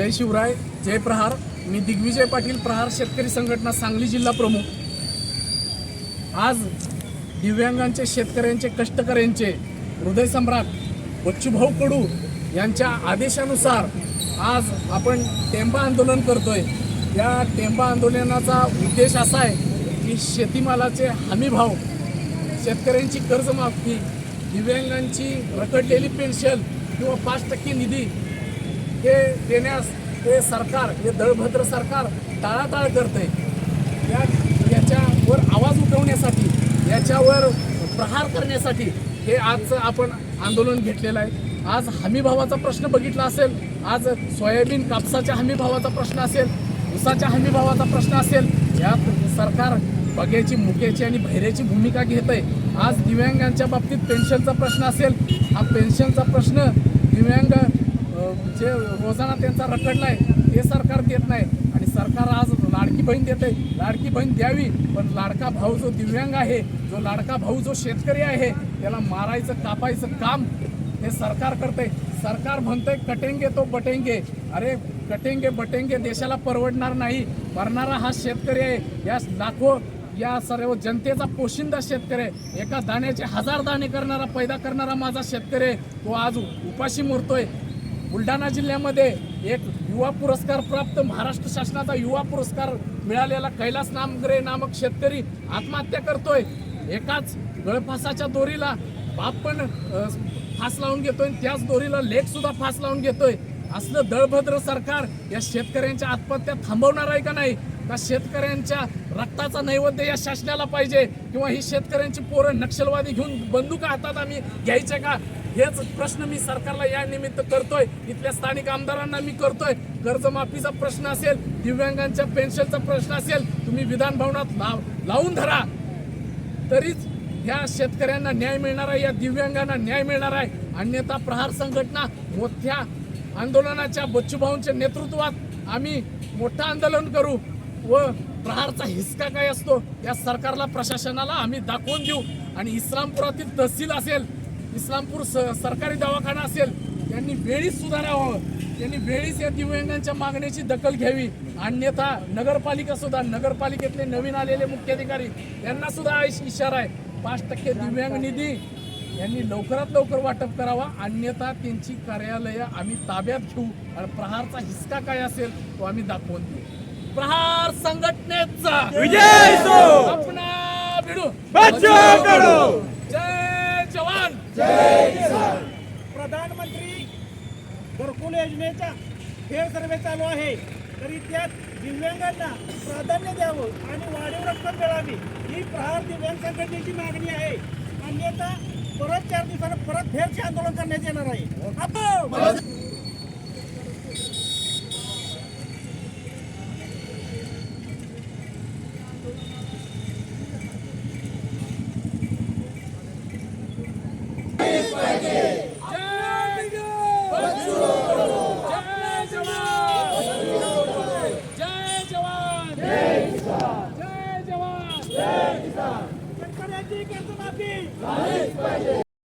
जय शिवराय जय प्रहार. मी दिग्विजय पाटील प्रहार शेतकरी संघटना सांगली जिल्हा प्रमुख. आज दिव्यांगांचे शेतकऱ्यांचे कष्टकऱ्यांचे हृदयसम्राट बच्चूभाऊ कडू यांच्या आदेशानुसार आज आपण टेंबा आंदोलन करतोय. या टेंबा आंदोलनाचा उद्देश असा आहे की शेतीमालाचे हमीभाव शेतकऱ्यांची कर्जमाफी दिव्यांगांची रखडलेली पेन्शन किंवा पाच टक्के निधी हे देण्यास हे सरकार हे दळभद्र सरकार टाळाटाळ करते या याच्यावर आवाज उठवण्यासाठी याच्यावर प्रहार करण्यासाठी हे आजचं आपण आंदोलन घेतलेलं आहे. आज हमीभावाचा प्रश्न बघितला असेल आज सोयाबीन कापसाच्या हमीभावाचा प्रश्न असेल ऊसाच्या हमीभावाचा प्रश्न असेल यात सरकार बग्याची मुक्याची आणि भैऱ्याची भूमिका घेत आहे आज दिव्यांगांच्या बाबतीत पेन्शनचा प्रश्न असेल. हा पेन्शनचा प्रश्न दिव्यांग जे रोजाना त्यांचा रखडलाय ते सरकार देत नाही. आणि सरकार आज लाडकी बहीण देते लाडकी बहीण द्यावी पण लाडका भाऊ जो दिव्यांग आहे जो लाडका भाऊ जो शेतकरी आहे त्याला मारायचं कापायचं काम हे सरकार करते सरकार म्हणतंय कटेंगे तो बटेंगे. अरे कटेंगे बटेंगे देशाला परवडणार नाही. मरणारा हा शेतकरी आहे. या लाखो या सर्व जनतेचा पोशिंदा शेतकरी आहे. एका दाण्याचे हजार दाणे करणारा पैदा करणारा माझा शेतकरी आहे. तो आज उपाशी मरतोय. बुलढाणा जिल्ह्यामध्ये एक युवा पुरस्कार प्राप्त महाराष्ट्र शासनाचा युवा पुरस्कार मिळालेला कैलास नामग्रे नामक शेतकरी आत्महत्या करतोय. एकाच गळफासाच्या दोरीला बाप पण फास लावून घेतोय त्याच दोरीला लेख सुद्धा फास लावून घेतोय. असलं दळभद्र सरकार या शेतकऱ्यांच्या आत्महत्या थांबवणार आहे का नाही? का शेतकऱ्यांच्या रक्ताचा नैवेद्य या शासनाला पाहिजे? किंवा ही शेतकऱ्यांची पोरं नक्षलवादी घेऊन बंदुका हातात आम्ही घ्यायचे का? हेच प्रश्न मी सरकारला या निमित्त करतोय. इथल्या स्थानिक आमदारांना मी करतोय. कर्जमाफीचा प्रश्न असेल दिव्यांगांच्या पेन्शनचा प्रश्न असेल तुम्ही विधान भवनात लाव लावून धरा. तरीच ह्या शेतकऱ्यांना न्याय मिळणार आहे या दिव्यांगांना न्याय मिळणार आहे. अन्यथा प्रहार संघटना मोठ्या आंदोलनाच्या बच्चूभाऊंच्या नेतृत्वात आम्ही मोठं आंदोलन करू व प्रहारचा हिसका काय असतो या सरकारला प्रशासनाला आम्ही दाखवून देऊ. आणि इस्लामपुरातील तहसील असेल इस्लामपूर स सरकारी दवाखाना असेल यांनी वेळीच सुधारावं त्यांनी वेळीच या दिव्यांगांच्या मागणीची दखल घ्यावी. अन्यथा नगरपालिका सुद्धा नगरपालिकेतले नवीन आलेले मुख्याधिकारी यांना सुद्धा इश- इशारा आहे. पाच टक्के दिव्यांग निधी यांनी लवकरात लवकर वाटप करावा. अन्यथा त्यांची कार्यालय आम्ही ताब्यात घेऊ. आणि प्रहारचा हिसका काय असेल तो आम्ही दाखवून देऊ. प्रहार संघटनेचा विजय घरकुल योजनेचा फेर सर्वे चालू आहे. तरी त्यात दिव्यांगांना प्राधान्य द्यावं आणि वाढीव रक्कम मिळावी ही प्रहार दिव्यांग संघटनेची मागणी आहे. अन्यथा परत चार दिवसानं परत फेरचे आंदोलन करण्यात येणार आहे. आपण कर्जमाफी झालीच पाहिजे